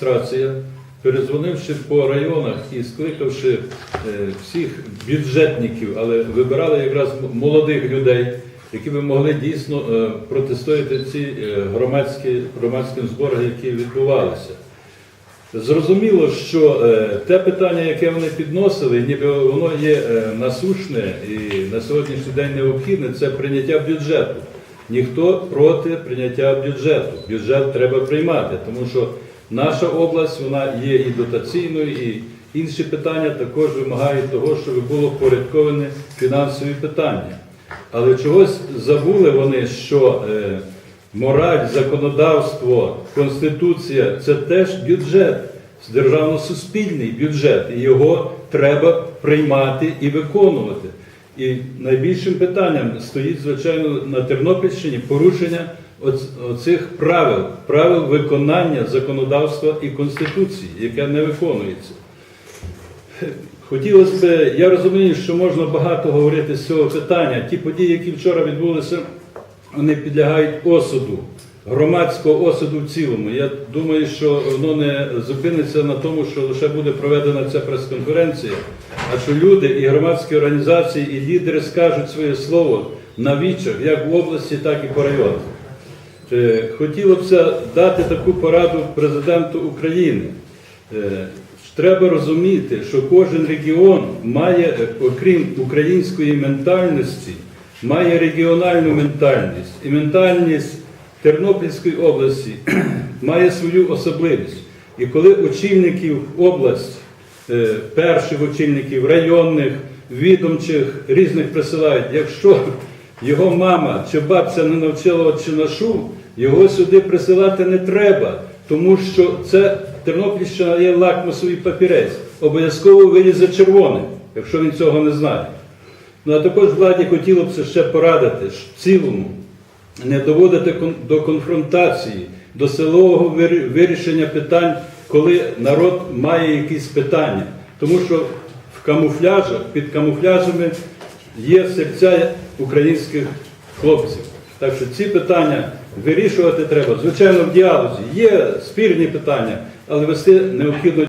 адміністрація, перезвонивши по районах і скликавши е, всіх бюджетників, але вибирали якраз молодих людей, які би могли дійсно е, протистояти ці е, громадські, громадським зборам, які відбувалися. Зрозуміло, що те питання, яке вони підносили, ніби воно є насушне і на сьогоднішній день необхідне, це прийняття бюджету. Ніхто проти прийняття бюджету. Бюджет треба приймати, тому що наша область вона є і дотаційною, і інші питання також вимагають того, щоб було впорядковане фінансові питання. Але чогось забули вони, що е, мораль, законодавство, конституція це теж бюджет, державно-суспільний бюджет, і його треба приймати і виконувати. І найбільшим питанням стоїть, звичайно, на Тернопільщині порушення оцих правил, правил виконання законодавства і конституції, яке не виконується. Хотілося б, я розумію, що можна багато говорити з цього питання. Ті події, які вчора відбулися, вони підлягають осуду, громадського осуду в цілому. Я думаю, що воно не зупиниться на тому, що лише буде проведена ця прес-конференція, а що люди і громадські організації, і лідери скажуть своє слово на вічах, як в області, так і по районах. Е, Хотілося б дати таку пораду президенту України. Е, Треба розуміти, що кожен регіон має, е, окрім української ментальності, має регіональну ментальність. І ментальність Тернопільської області має свою особливість. І коли очільників області, е, перших очільників районних, відомчих різних присилають, якщо його мама чи бабця не навчила чинашу, його сюди присилати не треба, тому що це Тернопільщина є лакмусовий папірець. Обов'язково вилізе червоним, якщо він цього не знає. Ну а також владі хотіло б це ще порадити, в цілому не доводити до конфронтації, до силового вирішення питань, коли народ має якісь питання. Тому що в камуфляжах, під камуфляжами є серця українських хлопців. Так що ці питання вирішувати треба. Звичайно, в діалозі є спірні питання, але вести необхідно